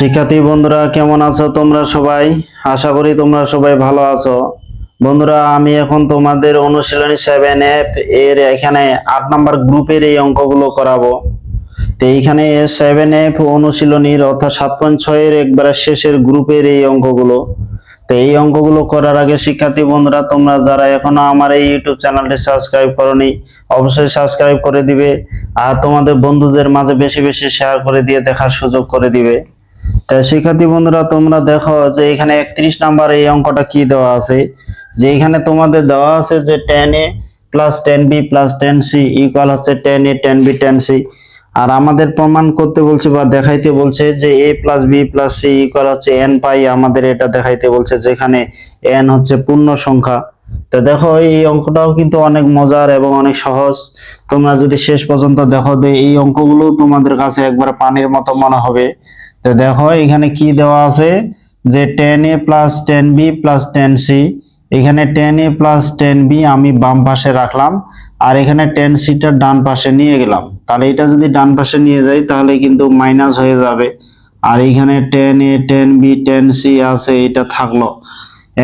শিক্ষার্থী বন্ধুরা, কেমন আছো তোমরা সবাই? আশা করি তোমরা সবাই ভালো আছো। বন্ধুরা, আমি এখন তোমাদের অনুশীলনী সেভেন এফ এর এখানে আট নাম্বার গ্রুপের এই অঙ্কগুলো করাবো। তো এইখানে সেভেন এফ অনুশীলনীর অর্থাৎ সাত পয়েন্ট ছয়ের একবারে শেষের গ্রুপের এই অঙ্কগুলো। তো এই অঙ্কগুলো করার আগে শিক্ষার্থী বন্ধুরা, তোমরা যারা এখনও আমার এই ইউটিউব চ্যানেলটি সাবস্ক্রাইব করনি, অবশ্যই সাবস্ক্রাইব করে দিবে আর তোমাদের বন্ধুদের মাঝে বেশি বেশি শেয়ার করে দিয়ে দেখার সুযোগ করে দিবে। শিক্ষার্থী বন্ধুরা, তোমরা দেখো যে এখানে একত্রিশ নাম্বার এই অঙ্কটা কি দেওয়া আছে? যে এখানে তোমাদের দেওয়া আছে যে tan A plus tan B plus tan C equal হচ্ছে tan A tan B tan C আর আমাদের প্রমাণ করতে বলছে বা দেখাইতে বলছে যে A plus B plus C equal হচ্ছে এন পাই। আমাদের এটা দেখাইতে বলছে যেখানে এন হচ্ছে পূর্ণ সংখ্যা। তো দেখো, এই অঙ্কটাও কিন্তু অনেক মজার এবং অনেক সহজ। তোমরা যদি শেষ পর্যন্ত দেখো যে এই অঙ্কগুলো তোমাদের কাছে একবার পানির মতো মনে হবে। তো দেখো, এখানে কি দেওয়া আছে? যে tan A plus tan B plus tan C এখানে tan A plus tan B আমি বাম পাশে রাখলাম, আর এখানে টেন সিটা ডান পাশে নিয়ে গেলাম। তাহলে এটা যদি ডান পাশে নিয়ে যাই, তাহলে কিন্তু মাইনাস হয়ে যাবে। আর এখানে tan A tan B tan C আছে, এটা থাকল।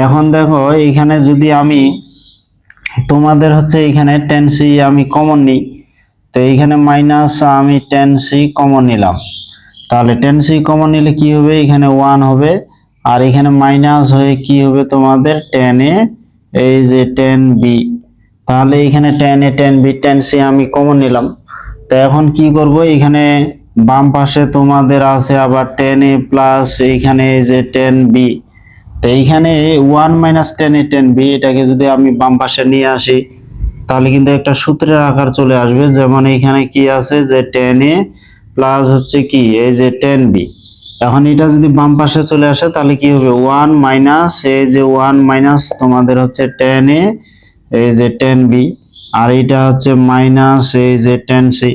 এখন দেখো, এখানে যদি আমি তোমাদের হচ্ছে এখানে টেন সি আমি কমন নিই, তো এইখানে মাইনাস আমি টেন সি কমন নিলাম। তাহলে টেন সি কমন নিলে কি হবে? এখানে ওয়ান হবে। আর এখানে মাইনাস হয়ে কি হবে তোমাদের? টেন এ, এই যে টেন বি তাহলে এখানে tan A tan B tan C আমি কমন নিলাম। তো এখন কি করব? এখানে বাম পাশে তোমাদের আছে আবার টেন এ প্লাস এইখানে এই যে টেন বি তো এইখানে one minus tan A tan B এটাকে যদি আমি বাম পাশে নিয়ে আসি, তাহলে কিন্তু একটা সূত্রের আকার চলে আসবে। যেমন এখানে কি আছে? যে টেন এ প্লাস হচ্ছে কি? এই যে টেন বি এখন এটা যদি বাম পাশে চলে আসে, তাহলে কি হবে? ওয়ান মাইনাস এই যে ওয়ান মাইনাস তোমাদের হচ্ছে টেন এ এই যে টেন বি আর এটা হচ্ছে মাইনাস এই যে টেন সি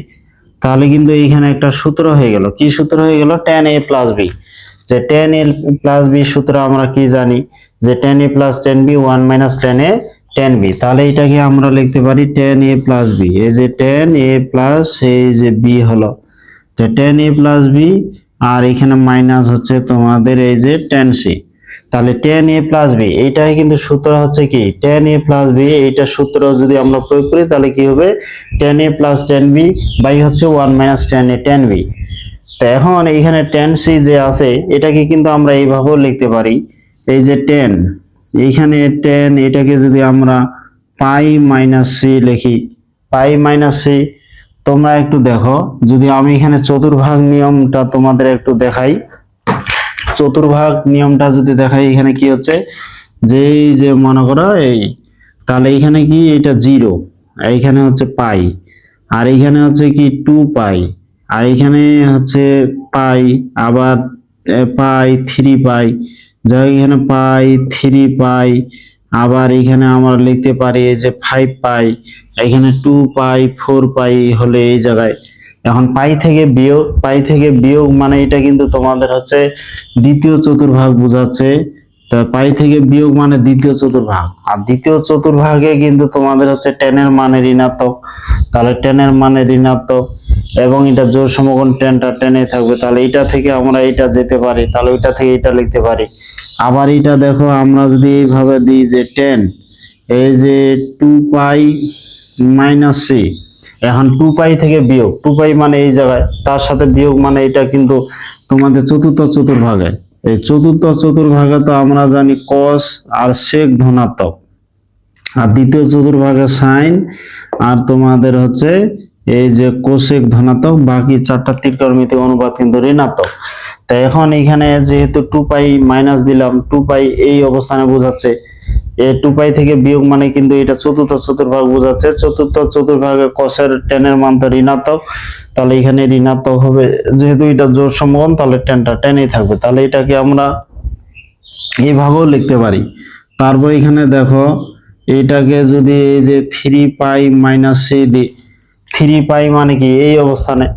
তাহলে কিন্তু এইখানে একটা সূত্র হয়ে গেল। কি সূত্র হয়ে গেল? টেন এ প্লাস বি যে টেন এ প্লাস বি সূত্র আমরা কি জানি? যে tan A plus tan B one minus tan A tan B তাহলে এটাকে আমরা লিখতে পারি টেন এ প্লাস বি এই যে টেন এ প্লাস এই যে বি হলো। তো টেন এ প্লাস বি আর এখানে মাইনাস হচ্ছে তোমাদের এই যে টেন সি তাহলে টেন এ প্লাস বি এইটাই কিন্তু সূত্র হচ্ছে কি? টেন এ প্লাস বি এইটা সূত্র যদি আমরা প্রয়োগ করি, তাহলে কি হবে? Tan A plus tan B by হচ্ছে one minus tan A tan B তো এখন এইখানে টেন সি যে আছে, এটাকে কিন্তু আমরা এইভাবেও লিখতে পারি। এই যে টেন এইখানে টেন এটাকে যদি আমরা পাই মাইনাস সি লিখি পাই মাইনাস সি তোমরা একটু দেখো। যদি আমি এখানে চতুর্ভাগ নিয়মটা তোমাদের একটু দেখাই। চতুর্ভাগ নিয়মটা যদি দেখাই, এখানে কি হচ্ছে? যে যে মনে করো এই, তাহলে এখানে কি? এটা জিরো। এইখানে হচ্ছে পাই। আর এইখানে হচ্ছে কি? টু পাই। আর এখানে হচ্ছে পাই, আবার পাই, থ্রি পাই। যাই এখানে পাই, থ্রি পাই আবার এখানে আমরা লিখতে পারি এই যে ফাইভ পাই, এখানে টু পাই ফোর পাই হলে এই জায়গায়। এখন পাই থেকে বিয়োগ, পাই থেকে বিয়োগ মানে এটা কিন্তু তোমাদের হচ্ছে দ্বিতীয় চতুর্ভাগ বোঝাচ্ছে। তা পাই থেকে বিয়োগ মানে দ্বিতীয় চতুর্ভাগ। আর দ্বিতীয় চতুর্ভাগে কিন্তু তোমাদের হচ্ছে টেনের মানে ঋণাত্মক। তাহলে টেনের মানে ঋণাত্মক এবং এটা জোর সমকোণ টেনটা টেনে থাকবে। তাহলে এটা থেকে আমরা এটা যেতে পারি, তাহলে ওইটা থেকে এটা লিখতে পারি। আবার এটা দেখো, আমরা যদি এইভাবে দিই যে টেন এই যে টু পাই মাইনাস সি এখন টু পাই থেকে বিয়োগ টু পাই মানে এই জায়গায়, তার সাথে বিয়োগ মানে এটা কিন্তু তোমাদের চতুর্থ চতুর্ভাগে। এই চতুর্থ চতুর্ভাগে তো আমরা জানি কস আর সেক ধনাত্মক। আর দ্বিতীয় চতুর্ভাগে সাইন আর তোমাদের হচ্ছে এই যে কোশেক ধনাত্মক, বাকি চারটা ত্রিকোণমিতি অনুপাত কিন্তু ঋণাত্মক। তা এখন এখানে যেহেতু টু পাই মাইনাস দিলাম টু পাই এই অবস্থানে বোঝাচ্ছে। টু পাই থেকে বিয়োগ মানে কিন্তু এটা চতুর্থ চতুর্ভাগ বোঝাচ্ছে। চতুর্থ চতুর্ভাগে কসের টেনের মান তো ঋণাত্মক। তাহলে এখানে ঋণাত্মক হবে, যেহেতু এটা জোর সমকোণ তাহলে টেনটা টেনেই থাকবে। তাহলে এটাকে আমরা এইভাবেও লিখতে পারি। তারপর এখানে দেখো, এটাকে যদি এই যে থ্রি পাই মাইনাস সি দিই থ্রি পাই মানে কি? এই অবস্থানে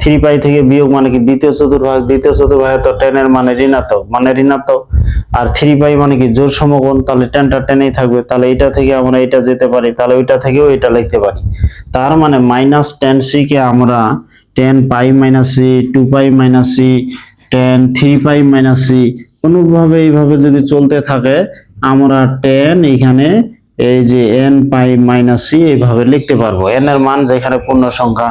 থ্রি পাই থেকে বিয়োগ মানে কি? দ্বিতীয় চতুর্ভাগ, দ্বিতীয় চতুর্ভাগে তো টেনের মানে ঋণাত্মক। মানে ঋণাত্মক আর থ্রি পাই মানে কি? জোর সমকোণ, তাহলে টেনটা টেনেই থাকবে। তাহলে এটা থেকে আমরা এটা যেতে পারি, তাহলে ওইটা থেকেও এটা লিখতে পারি। তার মানে মাইনাস টেন সি কে আমরা tan pi minus C, two pi minus C, tan three pi minus C, কোনোভাবে এইভাবে যদি চলতে থাকে, আমরা টেন এখানে এই যে এন পাই মাইনাস সি এইভাবে লিখতে পারব। এন এর মান যেখানে পূর্ণ সংখ্যা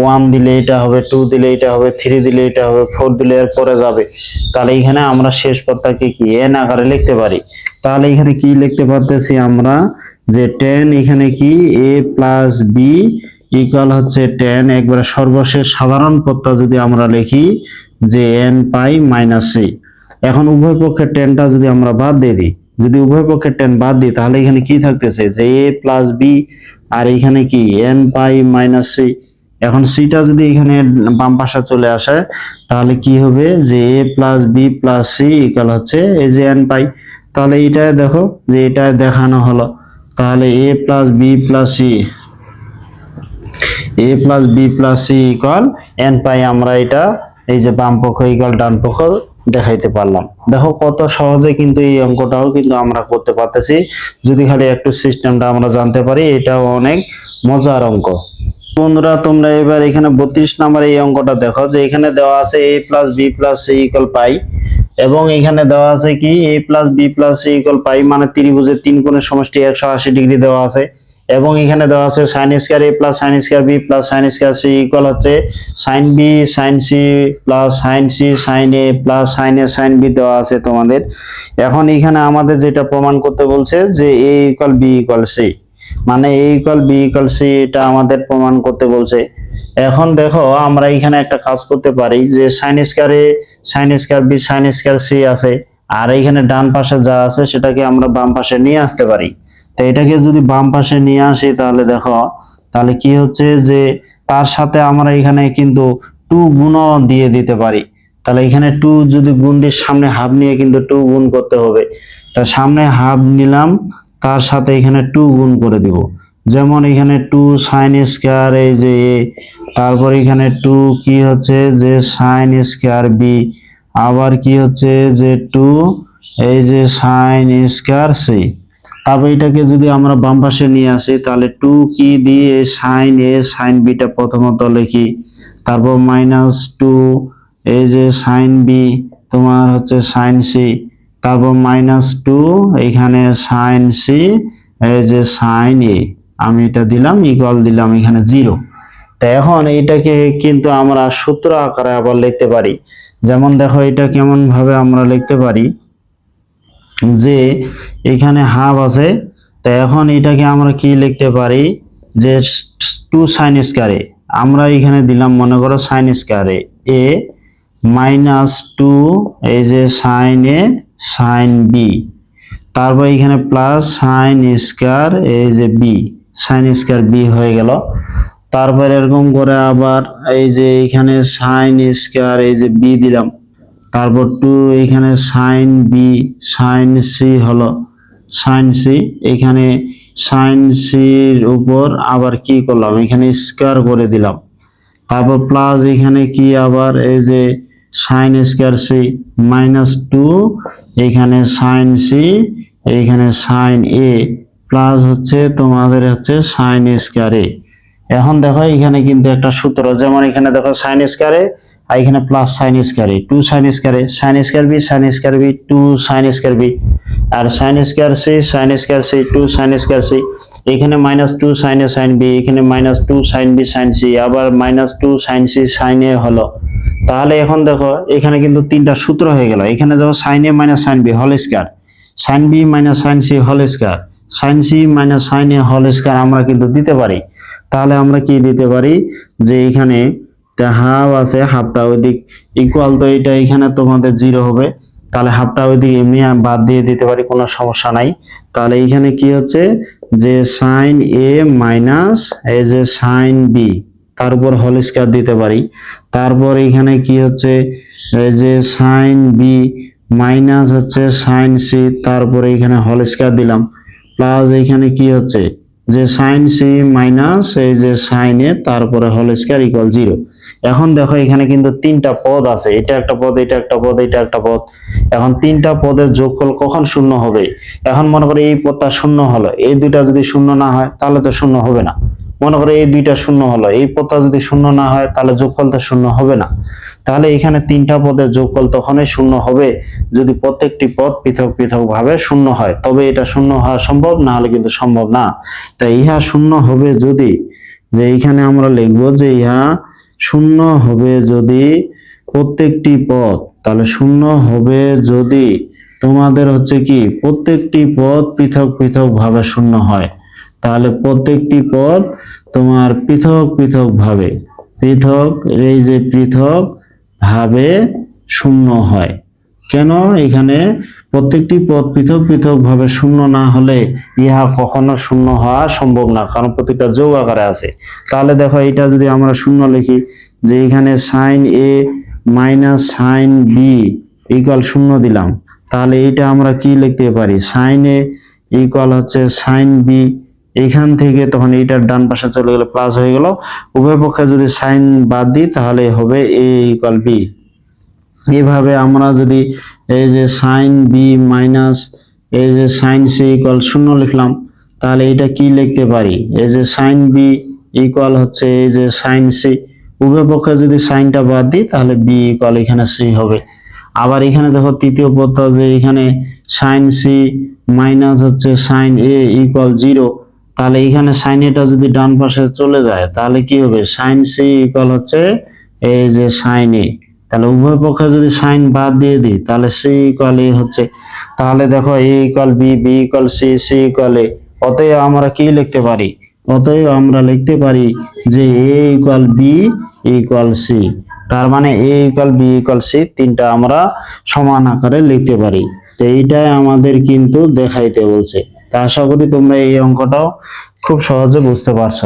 ওয়ান দিলে এটা হবে টু দিলে এটা হবে থ্রি দিলে এটা হবে ফোর দিলে এর পরে যাবে। তাহলে এখানে আমরা শেষ পদটাকে কি? এন আকারে লিখতে পারি। তাহলে এখানে কি লিখতে পারতেছি আমরা? যে টেন এখানে কি? এ প্লাস বি ইকুয়াল হচ্ছে টেন একবারে সর্বশেষ সাধারণ পদটা যদি আমরা লিখি, যে এন পাই মাইনাস সি এখন উভয় পক্ষের টেনটা যদি আমরা বাদ দিয়ে দিই, যদি উভয় পক্ষের টেন বাদ দিই, তাহলে এখানে কি থাকতেছে? যে এ প্লাস বি আর এখানে কি? এন পাই মাইনাস সি এখন সিটা যদি এখানে বাম পাশে চলে আসে, তাহলে কি হবে? যে A plus B plus C equal হচ্ছে এই যে এন পাই। তাহলে এটা দেখো, যে এটা দেখানো হলো। তাহলে A plus B plus C A plus B plus C equal n pi আমরা এটা, এই যে বাম পক্ষ ইকাল ডান পক্ষ দেখাইতে পারলাম। দেখো কত সহজে কিন্তু এই অঙ্কটাও কিন্তু আমরা করতে পারতেছি। যদি খালি একটু সিস্টেমটা আমরা জানতে পারি, এটাও অনেক মজার অঙ্ক। বন্ধুরা, তোমরা এবার এখানে বত্রিশ নাম্বার এই অঙ্কটা দেখো যে এখানে দেওয়া আছে A plus B plus C equal pi এবং এখানে দেওয়া আছে কি A plus B plus C equal pi মানে ত্রিভুজের তিন কোণের সমষ্টি একশো আশি ডিগ্রি দেওয়া আছে এবং এখানে দেওয়া আছে sine square A plus sine square B plus sine square C equal হচ্ছে sine B sine C plus sine C sine A plus sine A sine B দেওয়া আছে তোমাদের। এখন এখানে আমাদের যেটা প্রমাণ করতে বলছে যে A equal B equal C মানে A equal B equal C এটা আমাদের প্রমাণ করতে বলছে। এখন দেখো, আমরা এখানে একটা কাজ করতে পারি যে sine স্কয়ারে sine square B sine square C আছে। আর এখানে ডান পাশে যা আছে সেটাকে আমরা বাম পাশে নিয়ে আসতে পারি। তো এটাকে যদি বাম পাশে নিয়ে আসি তাহলে দেখো, তাহলে কি হচ্ছে যে তার সাথে আমরা এখানে কিন্তু টু গুণও দিয়ে দিতে পারি। তাহলে এখানে টু যদি গুণ দিয়ে সামনে হাফ নিয়ে কিন্তু টু গুণ করতে হবে। তা সামনে হাফ নিলাম তার সাথে এখানে টু গুণ করে দিব? যেমন এখানে টু সাইন স্কয়ার এই যে এ তারপর এখানে টু কি হচ্ছে? যে সাইন স্কয়ার বি আবার কি হচ্ছে? যে টু এই যে সাইন স্কয়ার সি তারপর এটাকে যদি আমরা বাম পাশে নিয়ে আসি, তাহলে টু কি দিয়ে সাইন এ সাইন বিটা প্রথমত লিখি। তারপর মাইনাস টু এই যে সাইন বি তোমার হচ্ছে সাইন সি তারপর মাইনাস টু এখানে সাইন সি এই যে সাইন এ আমি এটা দিলাম ইকুয়াল দিলাম এখানে জিরো তা এখন এইটাকে কিন্তু আমরা সূত্র আকারে আবার লিখতে পারি। যেমন দেখো, এটা কেমন ভাবে আমরা লিখতে পারি যে এখানে হাফ আছে। তা এখন এটাকে আমরা কি লিখতে পারি? যে টু সাইন স্কয়ারে আমরা এখানে দিলাম, মনে করো সাইন স্কয়ারে এ। মাইনাস টু এই যে সাইন এ সাইন বি তারপর এখানে প্লাস সাইন স্কয়ার এই যে বি সাইন স্কয়ার বি হয়ে গেল। তারপর এরকম করে আবার এই যে এখানে সাইন স্কয়ার এই যে বি দিলাম। তারপর টু এখানে সাইন বি সাইন সি হলো। সাইন সি এখানে সাইন সির উপর আবার কি করলাম? এখানে স্কয়ার করে দিলাম। তারপর প্লাস এখানে কি আবার এই যে sine square C minus two এখানে সাইন সি এইখানে সাইন এ প্লাস হচ্ছে তোমাদের হচ্ছে সাইন স্কয়ার এ এখন দেখো এখানে কিন্তু একটা সূত্র যেমন এখানে দেখো সাইন স্কয়ারে আর এখানে প্লাস সাইন স্কয়ারে two sine স্কয়ারে sine square B sine square B two sine square B আর sine square C sine square C two sine square C এখানে minus two sine A sine B এখানে minus two sine B sine C আবার minus two sine C sine A হলো তাহলে এখন দেখো, এখানে কিন্তু তিনটা সূত্র হয়ে গেল। এখানে দেখো sine A minus sine B whole square sine B minus sine C whole square sine C minus sine A whole square আমরা কিন্তু দিতে পারি। তাহলে আমরা কি দিতে পারি? যে এখানে হাফ আছে হাফটা ওইদিক ইকুয়াল তো এটা এখানে তোমাদের জিরো হবে। তাহলে হাফটা ওইদিক এমনি বাদ দিয়ে দিতে পারি, কোনো সমস্যা নাই। তাহলে এখানে কি হচ্ছে? যে সাইন এ মাইনাস এই যে সাইন বি তার উপর হোল স্কয়ার দিতে পারি। তারপর এখানে কি হচ্ছে? যে সাইন বি মাইনাস হচ্ছে সাইন সি তারপরে এখানে হোল স্কয়ার দিলাম। প্লাস এখানে কি হচ্ছে? যে সাইন সি মাইনাস এই যে সাইন তারপরে হোল স্কয়ার ইকুয়াল জিরো এখন দেখো এখানে কিন্তু তিনটা পদ আছে। এটা একটা পদ, এটা একটা পদ, এটা একটা পদ। এখন তিনটা পদের যোগফল কখন শূন্য হবে? এখন মনে করো এই পদটা শূন্য হলো। এই দুইটা যদি শূন্য না হয়, তাহলে তো শূন্য হবে না। মনে করো এই দুইটা শূন্য হলো, এই পদটা যদি শূন্য না হয় তাহলে যোগফল তো শূন্য হবে না। তাহলে এখানে তিনটা পদের যোগফল তখনই শূন্য হবে যদি প্রত্যেকটি পদ পৃথক পৃথক ভাবে শূন্য হয়। তবে এটা শূন্য হওয়া সম্ভব না হলে কিন্তু সম্ভব না। তাই ইহা শূন্য হবে যদি, যে এইখানে আমরা লিখব যে ইহা শূন্য হবে যদি প্রত্যেকটি পদ, তাহলে শূন্য হবে যদি তোমাদের হচ্ছে কি, প্রত্যেকটি পদ পৃথক পৃথক ভাবে শূন্য হয়। তাহলে প্রত্যেকটি পদ তোমার পৃথক পৃথক ভাবে, পৃথক এই যে পৃথক ভাবে শূন্য হয়। কেন? এখানে প্রত্যেকটি পদ পৃথক পৃথক ভাবে শূন্য না হলে ইহা কখনো শূন্য হওয়া সম্ভব না, কারণ প্রত্যেকটা যোগ আকারে আছে। তাহলে দেখো এটা যদি আমরা শূন্য লিখি, যে এখানে sine A minus sine B equal শূন্য দিলাম, তাহলে এইটা আমরা কি লিখতে পারি? সাইন এ ইকুয়াল হচ্ছে সাইন বি এইখান থেকে তখন এইটার ডান পাশে চলে গেলে প্লাস হয়ে গেল। উভয় পক্ষে যদি সাইন বাদ দিই, তাহলে হবে এ ইকুয়াল বি এইভাবে আমরা যদি এই যে সাইন বি মাইনাস এই যে সাইন সি ইকুয়াল শূন্য লিখলাম, তাহলে এটা কি লিখতে পারি? এই যে সাইন বি ইকুয়াল হচ্ছে এই যে সাইন সি উভয় পক্ষে যদি সাইনটা বাদ দিই, তাহলে বি ইকুয়াল এখানে সি হবে। আবার এখানে দেখো তৃতীয় পদটা যে এখানে সাইন সি মাইনাস হচ্ছে সাইন এ ইকুয়াল জিরো তাহলে এখানে সাইন এটা যদি ডান পাশে চলে যায়, তাহলে কি হবে? সাইন সি ইকুয়াল হচ্ছে এই যে সাইন এ তাহলে উভয় পক্ষে যদি সাইন বাদ দিয়ে দিই, তাহলে সি ইকুয়াল এ হচ্ছে। তাহলে দেখো A equal B B equal C C equal A অতএব আমরা কি লিখতে পারি? অতএব আমরা লিখতে পারি যে A equal B equal C তার মানে A equal B equal C তিনটা আমরা সমান আকারে লিখতে পারি। তো এইটাই আমাদের কিন্তু দেখাইতে বলছে। তা আশা করি তোমরা এই অঙ্কটাও খুব সহজে বুঝতে পারছ।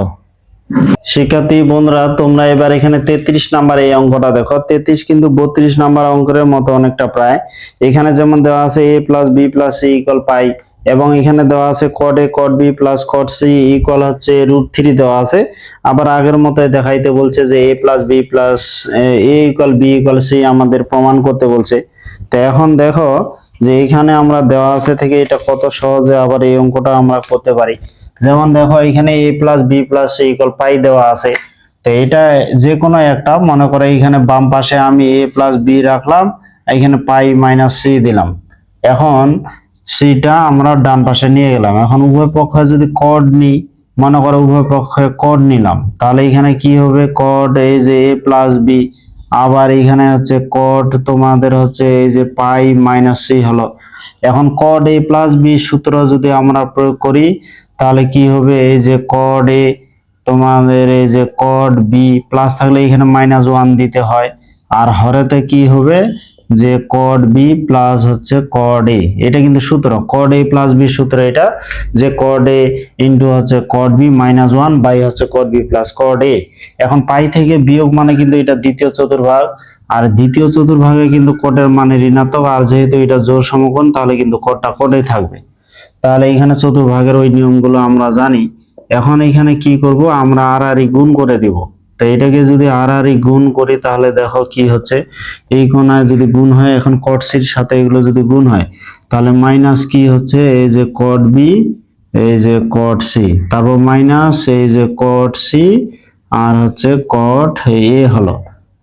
শিক্ষার্থী, বন্ধুরা, তোমরা এবার এখানে তেত্রিশ নাম্বার এই অঙ্কটা দেখো। তেত্রিশ কিন্তু বত্রিশ নাম্বার অঙ্কের মতো অনেকটা প্রায়। এখানে যেমন দেওয়া আছে A plus B plus C equal pi এবং এখানে দেওয়া আছে cot A cot B plus cot C equal হচ্ছে রুট থ্রি দেওয়া আছে। আবার আগের মতোই দেখাইতে বলছে যে A plus B plus A equal B equal C আমাদের প্রমাণ করতে বলছে। তো এখন দেখো যে এখানে আমরা দেওয়া আছে থেকে এটা কত সহজে আবার এই অঙ্কটা আমরা করতে পারি। যেমন দেখো এখানে A plus B plus C equal pi দেওয়া আছে। তো এটা যে কোনো একটা, মনে করো এখানে বাম পাশে আমি এ প্লাস বি রাখলাম, এখানে পাই মাইনাস সি দিলাম। এখন সিটা আমরা ডান পাশে নিয়ে গেলাম। এখন উভয় পক্ষে যদি কড নিই, মনে করো উভয় পক্ষে কড নিলাম, তাহলে এখানে কি হবে? কড এই যে এ প্লাস বি আবার এখানে হচ্ছে কড তোমাদের হচ্ছে এই যে পাই মাইনাস সি হলো। এখন কড এ প্লাস বি সূত্র যদি আমরা প্রয়োগ করি, তাহলে কি হবে? এই যে কড এ তোমাদের এই যে কড বি প্লাস থাকলে এখানে মাইনাস ওয়ান দিতে হয়। আর হরেতে কি হবে? যে কড বি প্লাস হচ্ছে কড এ এটা কিন্তু সূত্র। কড এ প্লাস বি সূত্র এটা। যে কড এ ইন্টু হচ্ছে cot B minus one by হচ্ছে cot B plus cot A এখন পাই থেকে বিয়োগ মানে কিন্তু এটা দ্বিতীয় চতুর্ভাগ। আর দ্বিতীয় চতুর্ভাগে কিন্তু কোডের মানে ঋণাত্মক। আর যেহেতু এটা জোর সমকোণ, তাহলে কিন্তু কোডটা কোডেই থাকবে। তাহলে এখানে চতুর্ভাগের ওই নিয়মগুলো আমরা জানি। এখন এখানে কি করব? আমরা আর আর গুণ করে দিব। তো এটাকে যদি আর আর গুণ করি, তাহলে দেখো কি হচ্ছে? এই কোণায় যদি গুণ হয়, এখন কট সির সাথে এগুলো যদি গুণ হয়, তাহলে মাইনাস কি হচ্ছে? এই যে কট বি এই যে কট সি তারপর মাইনাস এই যে কট সি আর হচ্ছে কট এ হলো।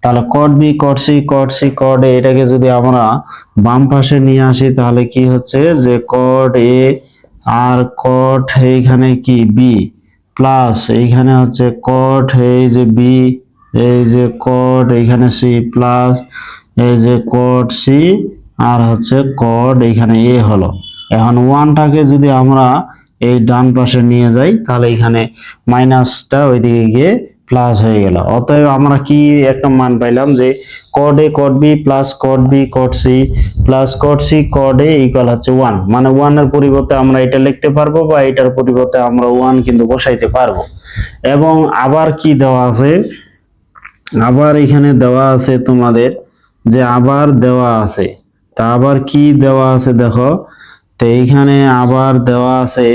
তাহলে cot B cot C cot C cot A এটাকে যদি আমরা বাম পাশে নিয়ে আসি, তাহলে কি হচ্ছে? যে কট এ আর কট এইখানে কি? বি প্লাস এইখানে হচ্ছে কট এই যে বি এই যে কট এইখানে সি প্লাস, এই যে কট সি আর হচ্ছে কট এইখানে এ হলো। এখন ওয়ানটাকে যদি আমরা এই ডান পাশে নিয়ে যাই, তাহলে এখানে মাইনাসটা ওইদিকে গিয়ে প্লাস হয়ে গেল। অতএব আমরা কি একটা মান পাইলাম যে cot A cot B plus cot B cot C plus cot C cot A equal হচ্ছে ওয়ান মানে ওয়ানের পরিবর্তে আমরা এটা লিখতে পারব বা এটার পরিবর্তে আমরা ওয়ান কিন্তু বসাইতে পারব। এবং আবার কি দেওয়া আছে? আবার এখানে দেওয়া আছে তোমাদের যে আবার দেওয়া আছে। তা আবার কি দেওয়া আছে দেখো? তো এইখানে আবার দেওয়া আছে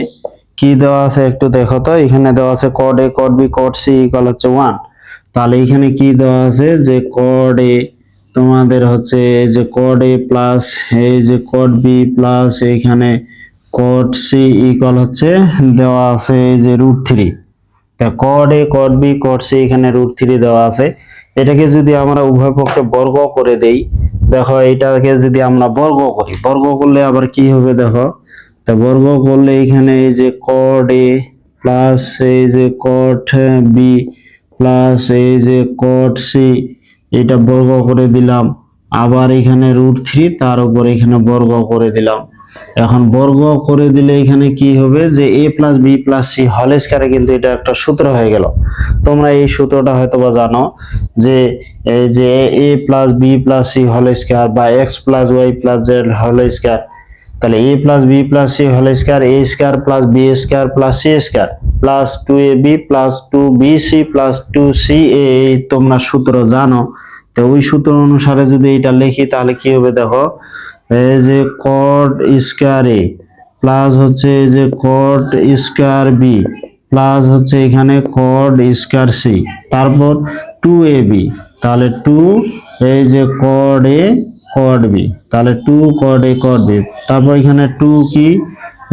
কি দেওয়া আছে একটু দেখো তো। এখানে দেওয়া আছে cot A cot B cot C equal হচ্ছে ওয়ান তাহলে এখানে কি দেওয়া আছে? যে কড এ তোমাদের হচ্ছে যে কড এ প্লাস এই যে কড বি প্লাস এইখানে কড সি ইকুয়াল হচ্ছে দেওয়া আছে এই যে রুট থ্রি তা cot A cot B cot C এখানে রুট থ্রি দেওয়া আছে। এটাকে যদি আমরা উভয় পক্ষে বর্গ করে দেই, দেখো এটাকে যদি আমরা বর্গ করি, বর্গ করলে আবার কি হবে দেখো? তা বর্গ করলে এখানে এই যে কড এ প্লাস এই যে কট বি প্লাস এই যে কট সি এটা বর্গ করে দিলাম। আবার এখানে রুট থ্রি তার উপর এখানে বর্গ করে দিলাম। এখন বর্গ করে দিলে এখানে কি হবে? যে A plus B plus C whole স্কয়ারে কিন্তু এটা একটা সূত্র হয়ে গেল। তোমরা এই সূত্রটা হয়তো বা জানো যে এই যে A plus B plus C whole square বা x plus y plus z whole square তাহলে A plus B plus C whole square A square plus B square plus C square plus two A B plus two B C plus two C A তোমরা সূত্র জানো। তো ওই সূত্র অনুসারে যদি এটা লিখি, তাহলে কি হবে দেখো, এই যে কট স্কয়ার এ প্লাস হচ্ছে এই যে কট স্কয়ার বি প্লাস হচ্ছে এখানে কট স্কয়ার সি তারপর টু এ বি তাহলে টু এই যে কড এ কড বি তাহলে two cot A cot B তারপর এখানে টু কি?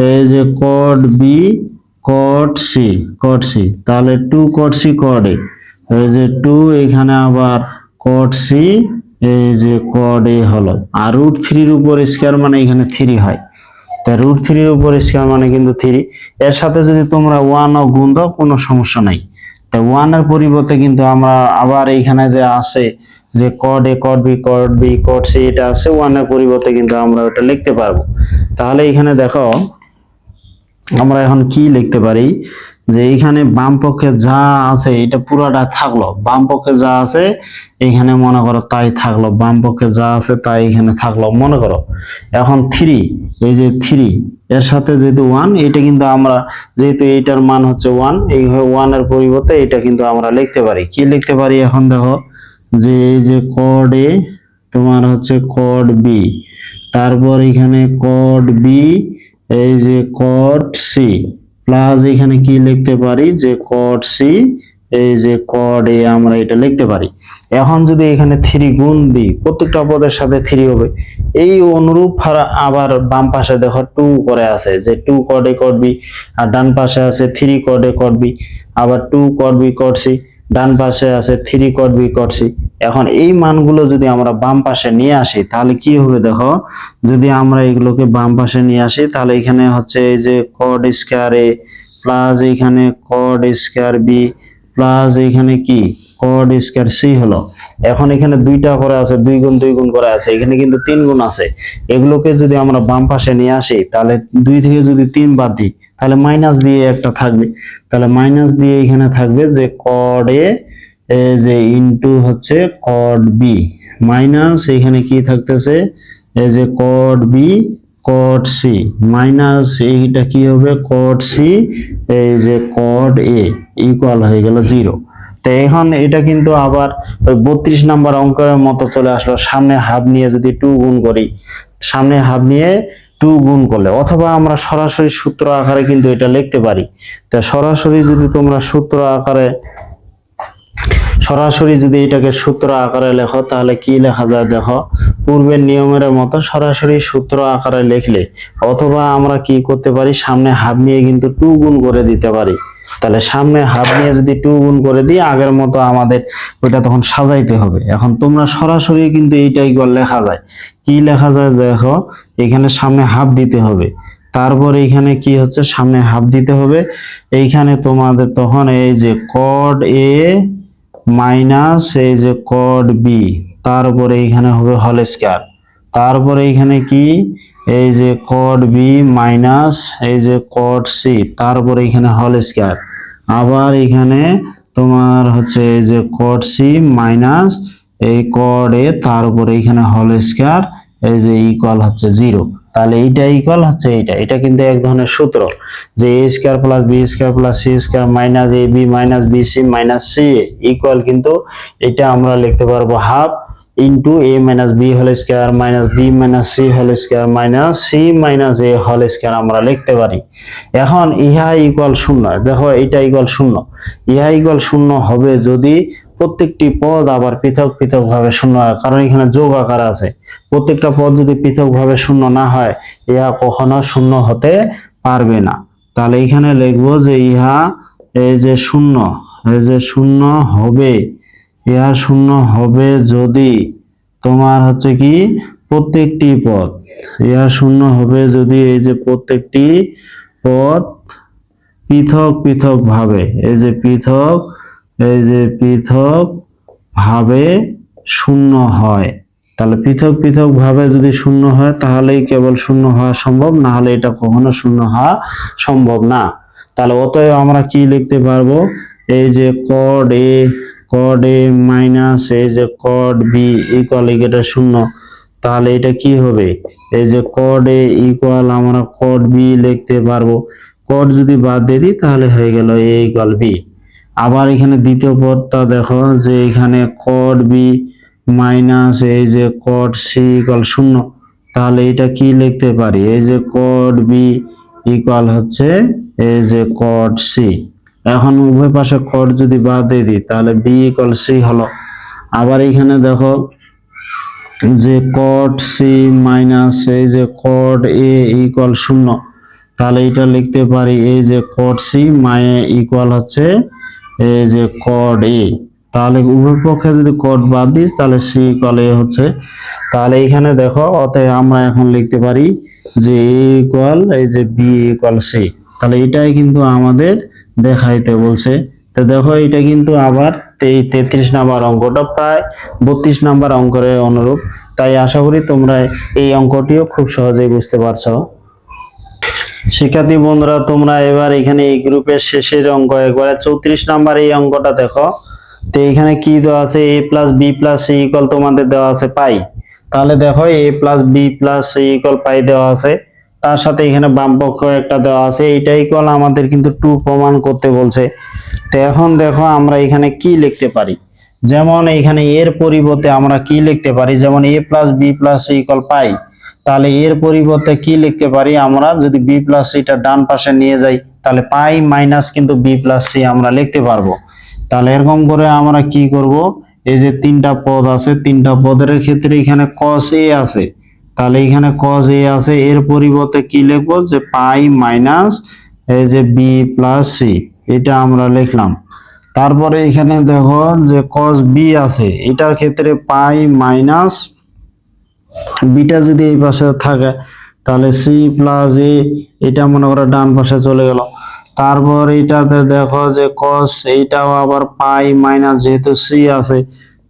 এই যে cot B cot C cot C তাহলে two cot C cot A এই যে টু এখানে আবার কট সি এই যে কড এ হলো, আর রুট থ্রির উপর স্কয়ার মানে এখানে থ্রি হয়, তা রুট থ্রির উপর স্কয়ার মানে কিন্তু থ্রি এর সাথে যদি তোমরা ওয়ান ও গুণ দাও কোনো সমস্যা নাই, তা ওয়ানের পরিবর্তে কিন্তু আমরা আবার এইখানে যে আছে যে cot A cot B cot B cot C এটা আছে ওয়ানের পরিবর্তে কিন্তু আমরা ওটা লিখতে পারব। তাহলে এখানে দেখো, আমরা এখন কি লিখতে পারি? যে এখানে বাম পক্ষে যা আছে, এটা পুরোটা থাকল। বাম পক্ষে যা আছে, এখানে মনে করো তাই থাকল। বাম পক্ষে যা আছে, তাই এখানে থাকল। মনে করো, এখন থ্রি এই যে থ্রি এর সাথে যেহেতু ওয়ান এটা কিন্তু আমরা যেহেতু এইটার মান হচ্ছে ওয়ান এই ওয়ানের পরিবর্তে এটা কিন্তু আমরা লিখতে পারি। কি লিখতে পারি এখন দেখো? যে এই যে কড এ তোমার হচ্ছে কড বি তারপর এখানে কড বি এই যে কট সি প্লাস এখানে কি লিখতে পারি? যে কট সি এই যে কড এ আমরা এটা লিখতে পারি। এখন যদি এখানে থ্রি গুণ দিই, প্রত্যেকটা পদের সাথে থ্রি হবে। এই অনুরূপ আবার বাম পাশে দেখো টু করে আছে, যে two cot A cot B আর ডান পাশে আছে three cot A cot B আবার two cot B cot C ডান পাশে আছে three cot B cot C এখন এই মানগুলো যদি আমরা বাম পাশে নিয়ে আসি, তাহলে কি হবে দেখো? যদি আমরা এগুলোকে বাম পাশে নিয়ে আসি, তাহলে এখানে হচ্ছে এই যে কড স্কয়ার এ প্লাস এখানে কড স্কয়ার বি প্লাস এখানে কি? কড স্কয়ার সি হলো। এখন এখানে দুইটা করে আছে, দুই গুণ দুই গুণ করে আছে, এখানে কিন্তু তিন গুণ আছে। এগুলোকে যদি আমরা বাম পাশে নিয়ে আসি, তাহলে দুই থেকে যদি তিন বাদ দিই তাহলে মাইনাস দিয়ে একটা থাকবে। তাহলে মাইনাস দিয়ে এখানে থাকবে যে কড এ যে ইনটু হচ্ছে কড বি মাইনাস এখানে কি থাকতেছে? এই যে cot B cot C minus এইটা কি হবে? কড সি এই যে কড এ ইকুয়াল হয়ে গেল জিরো তো এখন এটা কিন্তু আবার ওই বত্রিশ নাম্বার অঙ্কের মতো চলে আসলো। সামনে হাফ নিয়ে যদি টু গুণ করি, সামনে হাফ নিয়ে টু গুণ করলে, অথবা আমরা সরাসরি সূত্র আকারে কিন্তু এটা লিখতে পারি। তা সরাসরি যদি তোমরা সূত্র আকারে, সরাসরি যদি এটাকে সূত্র আকারে লেখো, তাহলে কি লেখা যায় দেখো? পূর্বের নিয়মের মতো সরাসরি সূত্র আকারে লিখলে, অথবা আমরা কি করতে পারি? সামনে হাফ নিয়ে কিন্তু টু গুণ করে দিতে পারি। তাহলে সামনে হাফ নিয়ে যদি টু গুণ করে দিই, আগের মতো আমাদের ওইটা তখন সাজাইতে হবে। এখন তোমরা সরাসরি কিন্তু এইটাই করে লেখা যায়। কি লেখা যায় দেখো, এখানে সামনে হাফ দিতে হবে। তারপর এইখানে কি হচ্ছে? সামনে হাফ দিতে হবে। এইখানে তোমাদের তখন এই যে কড এ মাইনাস এই যে কড বি তারপরে এইখানে হবে হল স্কয়ার তারপরে এইখানে কি? এই যে কড বি মাইনাস এই যে কড সি তারপরে এখানে হল স্কয়ার আবার এখানে তোমার হচ্ছে এই যে কড সি মাইনাস এই কড এ তার উপরে এখানে হল স্কয়ার এই যে ইকুয়াল হচ্ছে জিরো তাহলে এইটা ইকুয়াল হচ্ছে এইটা। এটা কিন্তু এক ধরনের সূত্র যে A square plus B square plus C square minus A B minus B C minus C equal কিন্তু এটা আমরা লিখতে পারব half into A minus B whole square minus B minus C whole square minus C minus A whole square আমরা লিখতে পারি। এখন ইহা ইকুয়াল শূন্য, দেখো এটা ইকুয়াল শূন্য। ইহা ইকুয়াল শূন্য হবে যদি প্রত্যেকটি পদ আবার পৃথক পৃথক ভাবে শূন্য হয়, কারণ এখানে যোগ আকার আছে। প্রত্যেকটা পদ যদি পৃথক ভাবে শূন্য না হয়, ইহা কখনো শূন্য হতে পারবে না। তাহলে এখানে লিখব যে ইহা এই যে শূন্য, এই যে শূন্য হবে। ইহা শূন্য হবে যদি তোমার হচ্ছে কি প্রত্যেকটি পদ। ইহা শূন্য হবে যদি এই যে প্রত্যেকটি পদ পৃথক পৃথক ভাবে, এই যে পৃথক, এই যে পৃথক ভাবে শূন্য হয়। তাহলে পৃথক পৃথক ভাবে যদি শূন্য হয়, তাহলেই কেবল শূন্য হওয়া সম্ভব, না হলে এটা কখনো শূন্য হওয়া সম্ভব না। তাহলে অতএব আমরা কি লিখতে পারব? এই যে cot A cot A minus এই যে কড বি ইকুয়াল এটা শূন্য, তাহলে এটা কি হবে? এই যে কড এ ইকুয়াল আমরা কড বি লিখতে পারব। কড যদি বাদ দিয়ে দিই, তাহলে হয়ে গেল এ ইকুয়াল বি আবার এখানে দ্বিতীয় পদটা দেখো, যে এখানে কড বি মাইনাস এই যে কড সি ইকুয়াল শূন্য, তাহলে এটা কি লিখতে পারি? এই যে কড বি ইকুয়াল হচ্ছে এই যে কড সি এখন উভয় পাশে কড যদি বাদ দিয়ে দিই, তাহলে বি ইকুয়াল সি হলো। আবার এখানে দেখো যে কট সি মাইনাস এই যে কট এ ইকুয়াল শূন্য, তাহলে এটা লিখতে পারি এই যে কট সি মায়ে ইকুয়াল হচ্ছে এই যে কড এ তাহলে উভয় পক্ষে যদি কট বাদ দিস, তাহলে সি ইকুয়াল এ হচ্ছে। তাহলে এখানে দেখো, অতএব আমরা এখন লিখতে পারি যে এ ইকুয়াল এই যে বি ইকুয়াল সি তাহলে এটাই কিন্তু আমাদের দেখাইতে বলছে। তো দেখো, এটা কিন্তু আবার তেত্রিশ নাম্বার অঙ্কটা প্রায় বত্রিশ নাম্বার অঙ্কের অনুরূপ। তাই আশা করি তোমরা এই অঙ্কটিও খুব সহজেই বুঝতে পারছ। শিক্ষার্থী বন্ধুরা, তোমরা এবার এখানে এই গ্রুপের শেষের অঙ্ক, একবারে চৌত্রিশ নাম্বার এই অঙ্কটা দেখো। তো এখানে কি দেওয়া আছে? A plus B plus C equal তোমাদের দেওয়া আছে পাই। তাহলে দেখো, A plus B plus C equal pi দেওয়া আছে। তার সাথে এখানে বাম পক্ষ একটা দেওয়া আছে। এইটা ইকুয়াল আমাদের কিন্তু টু প্রমাণ করতে বলছে। তো এখন দেখো আমরা এখানে কি লিখতে পারি? যেমন এখানে এর পরিবর্তে আমরা কি লিখতে পারি? যেমন A plus B plus equal pi. তাহলে এর পরিবর্তে কি লিখতে পারি আমরা? যদি বি প্লাস সিটা ডান পাশে নিয়ে যাই, তাহলে পাই মাইনাস কিন্তু বি প্লাস সি আমরা লিখতে পারব। তাহলে এরকম করে আমরা কি করব? এই যে তিনটা পদ আছে, তিনটা পদের ক্ষেত্রে এখানে cos এ আছে। তাহলে এখানে cos এ আছে, এর পরিবর্তে কি লিখব? যে পাই মাইনাস এই যে বি প্লাস সি, এটা আমরা লিখলাম। তারপরে এখানে দেখো যে cos বি আছে, এটার ক্ষেত্রে পাই মাইনাস বিটা যদি এই পাশে থাকে, তাহলে সি প্লাস এ, এটা মনে করো ডান পাশে চলে গেল। তারপর এটাতে দেখো যে cos এইটাও আবার পাই মাইনাস, যেহেতু সি আছে,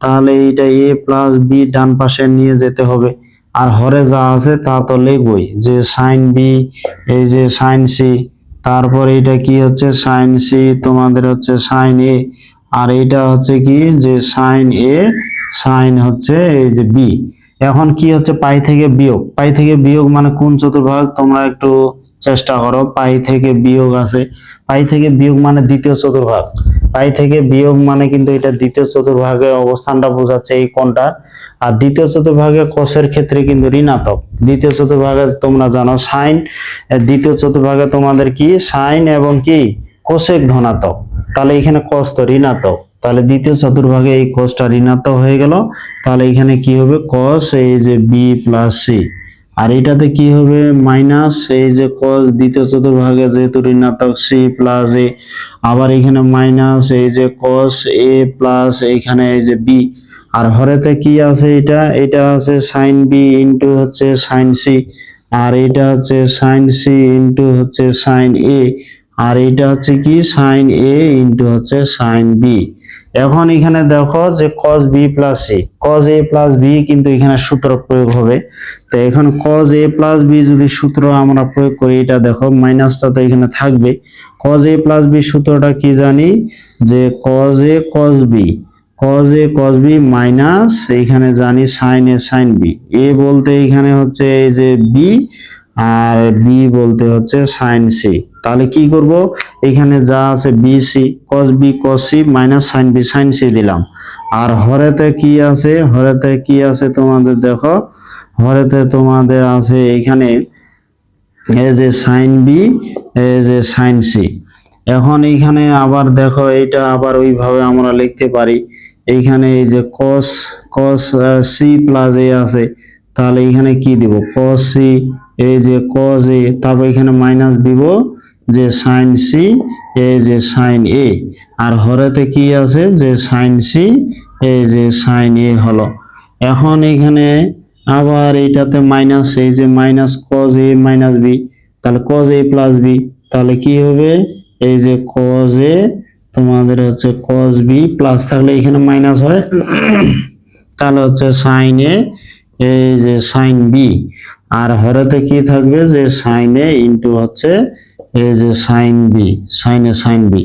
তাহলে এইটা এ প্লাস বি ডান পাশে নিয়ে যেতে হবে। আর হরে যা আছে তা তো লিখবই। যে সাইন বি, এই যে সাইন সি, তারপর এটা কি হচ্ছে? সাইন সি তোমাদের হচ্ছে সাইন এ। আর এটা হচ্ছে কি? যে সাইন এ, সাইন হচ্ছে এই যে বি। এখন কি হচ্ছে? পাই থেকে বিয়োগ। পাই থেকে বিয়োগ মানে কোন চতুর্ভাগ? তোমরা একটু চেষ্টা করো। পাই থেকে বিয়োগ আছে। পাই থেকে বিয়োগ মানে দ্বিতীয় চতুর্ভাগ। পাই থেকে বিয়োগ মানে কিন্তু এটা দ্বিতীয় চতুর্ভাগের অবস্থানটা বোঝাচ্ছে এই কোনটা আর দ্বিতীয় চতুর্ভাগে কোষের ক্ষেত্রে কিন্তু ঋণাত্মক। দ্বিতীয় চতুর্ভাগে তোমরা জানো সাইন দ্বিতীয় চতুর্ভাগে তোমাদের কি? সাইন এবং কি? কোষেক ধনাত্মক। তাহলে এখানে কোষ তো ঋণাত্মক। তাহলে দ্বিতীয় চতুর্ভাগে এই কোষটা ঋণাত্মক হয়ে গেল। তাহলে এখানে কি হবে? cos এই যে বি প্লাস সি। আর এটাতে কি হবে? মাইনাস এই যে cos দ্বিতীয় চতুর্ভাগে যেহেতু ঋণাত্মক সি প্লাস এ, আবার এখানে মাইনাস এই যে cos এ প্লাস এখানে এই যে বি। আর হরেতে কি আছে এটা? এটা আছে সাইন বি ইন্টু হচ্ছে সাইন সি আর এটা হচ্ছে সাইন সি ইন্টু হচ্ছে সাইন এ আর এটা হচ্ছে কি? সাইন এ ইন্টু হচ্ছে সাইন বি এখন এখানে দেখো যে cos b plus C cos a plus b কিন্তু এখানে সূত্র প্রয়োগ হবে। তো এখন cos a প্লাস b যদি সূত্র আমরা প্রয়োগ করি, এটা দেখো মাইনাসটা তো এখানে থাকবে। cos a প্লাস b সূত্রটা কি জানি? যে cos a, cos b cos a, cos b minus এখানে জানি sin a, sin b a বলতে এখানে হচ্ছে এই যে b, আর b বলতে হচ্ছে sin c তাহলে কি করব? এখানে যা আছে bc cos b, cos c minus sin b, sin c দিলাম। আর হরেতে কি আছে? হরেতে কি আছে তোমাদের দেখো? হরেতে তোমাদের আছে এখানে এই যে sin b, এই যে sin c এখন এইখানে আবার দেখো এটা আবার ওইভাবে আমরা লিখতে পারি। এইখানে এই যে cos cos c plus a আছে, তাহলে এখানে কি দিব? cos c, এই যে cos a, তারপর এখানে মাইনাস দিব যে sin c, এই যে সাইন এ আর হরেতে কি আছে? যে সাইন সি এই যে সাইন এ হলো। এখন এখানে আবার এইটাতে মাইনাস এই যে minus cos A minus B তাহলে কজ এ প্লাস বি তাহলে কি হবে? এই যে কজ এ তোমাদের হচ্ছে কজ বি প্লাস থাকলে এখানে মাইনাস হয়। তাহলে হচ্ছে সাইন এ এই যে সাইন বি আর হরেতে কি থাকবে? যে সাইন এ ইন্টু হচ্ছে এই যে sine B sine A sine B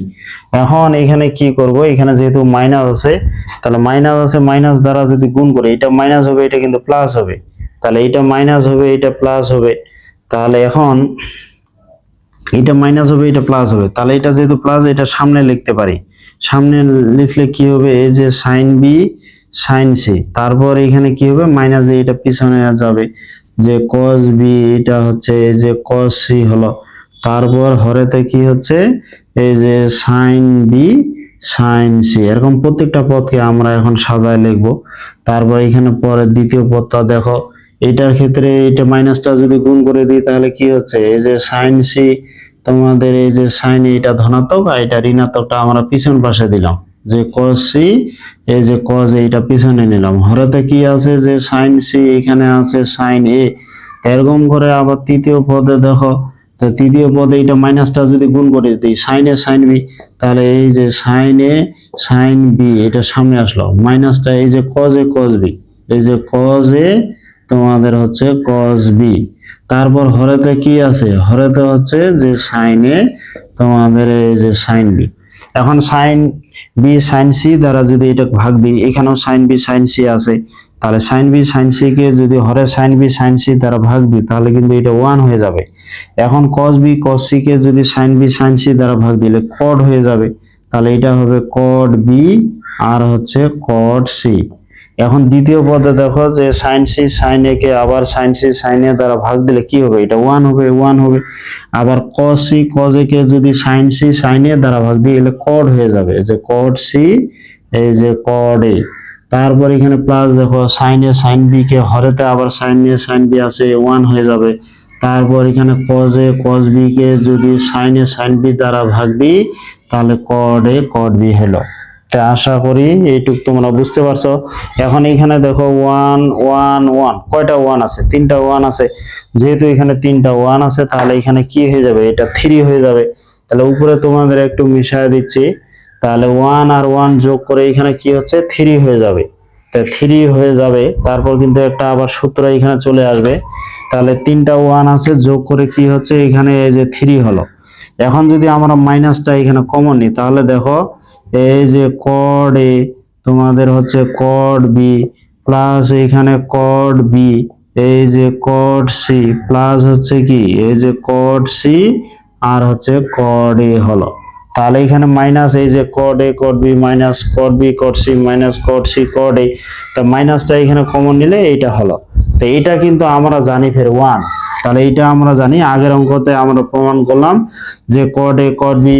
এখন এখানে কি করব? এখানে যেহেতু মাইনাস আছে, তাহলে মাইনাস আছে মাইনাস দ্বারা যদি গুণ করি, এটা মাইনাস হবে, এটা কিন্তু প্লাস হবে। তাহলে এটা মাইনাস হবে, এটা প্লাস হবে। তাহলে এখন এটা মাইনাস হবে, এটা প্লাস হবে। তাহলে এটা যেহেতু প্লাস এটা সামনে লিখতে পারি। সামনে লিখলে কি হবে? এই যে সাইন বি সাইন সি তারপর এখানে কি হবে? মাইনাস দিয়ে এটা পিছনে যাবে। যে cos বি এটা হচ্ছে এই যে cos সি হলো। তারপর হরেতে কি হচ্ছে? এই যে সাইন বি সাইন সি এরকম প্রত্যেকটা পদকে আমরা এখন সাজায় লিখব। তারপর এখানে পরে দ্বিতীয় পদটা দেখো। এটার ক্ষেত্রে এটা মাইনাসটা যদি গুণ করে দিই, তাহলে কি হচ্ছে? এই যে সাইন সি তোমাদের এই যে সাইন এটা ধনাত্মক আর এটা ঋণাত্মকটা আমরা পিছন পাশে দিলাম। যে cos সি এই যে cos এইটা পিছনে নিলাম। হরেতে কি আছে যে সাইন সি এখানে আছে সাইন এ এরকম করে আবার তৃতীয় পদে দেখো, তো তৃতীয় পদে এটা মাইনাসটা যদি গুণ করে দিই সাইন এ সাইন বি তাহলে এই যে সাইন এ সাইন বি এটা সামনে আসলো। মাইনাসটা এই যে cos এ cos বি এই যে cos এ তোমাদের হচ্ছে cos বি তারপর হরেতে কি আছে? হরেতে হচ্ছে যে সাইন তোমাদের এই যে সাইন বি এখন সাইন বি সাইন সি দ্বারা যদি এটা ভাগ দিই, এখানেও সাইন বি সাইন সি আছে। তাহলে সাইন বি সাইন সি কে যদি হরে সাইন বি সাইন সি দ্বারা ভাগ দিই, তাহলে কিন্তু এটা ওয়ান হয়ে যাবে। এখন cos বি cos সি কে যদি সাইন বি সাইন সি দ্বারা ভাগ দিলে কড হয়ে যাবে। তাহলে এটা হবে কড বি আর হচ্ছে কড সি এখন দ্বিতীয় পদে দেখো যে সাইন সি সাইন এ কে আবার সাইন সি সাইন এ দ্বারা ভাগ দিলে কি হবে? এটা ওয়ান হবে ওয়ান হবে। আবার cos সি cos এ কে যদি সাইন সি সাইন এ দ্বারা ভাগ দিই, এলে কড হয়ে যাবে। যে কড সি এই যে কড এ তারপর এখানে প্লাস দেখো সাইন এ সাইন বি কে হরেতে আবার সাইন এ সাইন বি আছে ওয়ান হয়ে যাবে। তারপর এখানে cos এ cos বি কে যদি সাইন এ সাইন বি দ্বারা ভাগ দিই, তাহলে কড এ কড বি হলো। তা আশা করি এইটুক তোমরা বুঝতে পারছ। এখন এখানে দেখো ওয়ান ওয়ান ওয়ান কয়টা ওয়ান আছে? তিনটা ওয়ান আছে। যেহেতু এখানে তিনটা ওয়ান আছে, তাহলে এখানে কি হয়ে যাবে? এটা থ্রি হয়ে যাবে। তাহলে উপরে তোমাদের একটু মিশায় দিচ্ছি। তাহলে ওয়ান আর ওয়ান যোগ করে এখানে কি হচ্ছে? থ্রি হয়ে যাবে। তা থ্রি হয়ে যাবে। তারপর কিন্তু একটা আবার সূত্র এখানে চলে আসবে। তাহলে তিনটা ওয়ান আছে, যোগ করে কি হচ্ছে? এখানে এই যে থ্রি হলো। এখন যদি আমরা মাইনাসটা এখানে কমন নিই, তাহলে দেখো এই যে কড এ তোমাদের হচ্ছে কড বি প্লাস এখানে কড বি এই যে কড সি প্লাস হচ্ছে কি? এই যে কড সি আর হচ্ছে কড এ হলো। তাহলে এখানে মাইনাস এই যে cot A cot B minus cot B cot C minus cot C cot A তা মাইনাসটা এখানে কমন নিলে এইটা হলো। তো এইটা কিন্তু আমরা জানি ফের ওয়ান তাহলে এটা আমরা জানি, আগের অঙ্কতে আমরা প্রমাণ করলাম যে cot A cot B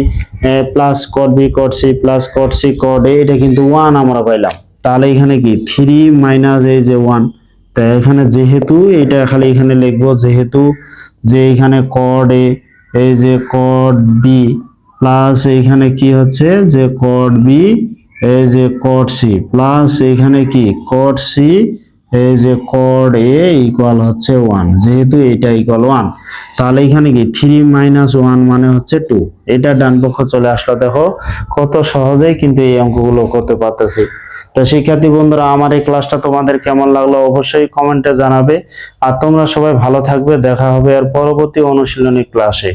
plus cot B cot C plus cot C cot A এটা কিন্তু ওয়ান আমরা পাইলাম। তাহলে এখানে কি? থ্রি মাইনাস এই যে ওয়ান তা এখানে যেহেতু এটা খালি এখানে লিখব, যেহেতু যে এখানে কড এ এই যে কড বি প্লাস এইখানে কি হচ্ছে? যে কড বি এই যে কড সি প্লাস এইখানে কি? কড সি এই যে কড এ ইকুয়াল হচ্ছে ওয়ান যেহেতু এটা ইকুয়াল ওয়ান তাহলে এখানে কি থ্রি মাইনাস ওয়ান মানে হচ্ছে টু এটা ডান পক্ষ চলে আসলো, দেখো কত সহজেই কিন্তু এই অঙ্কগুলো করতে পারতেছি। তো শিক্ষার্থী বন্ধুরা, আমার এই ক্লাসটা তোমাদের কেমন লাগল অবশ্যই কমেন্টে জানাবে। আর তোমরা সবাই ভালো থাকবে, দেখা হবে আর পরবর্তী অনুশীলনী ক্লাসে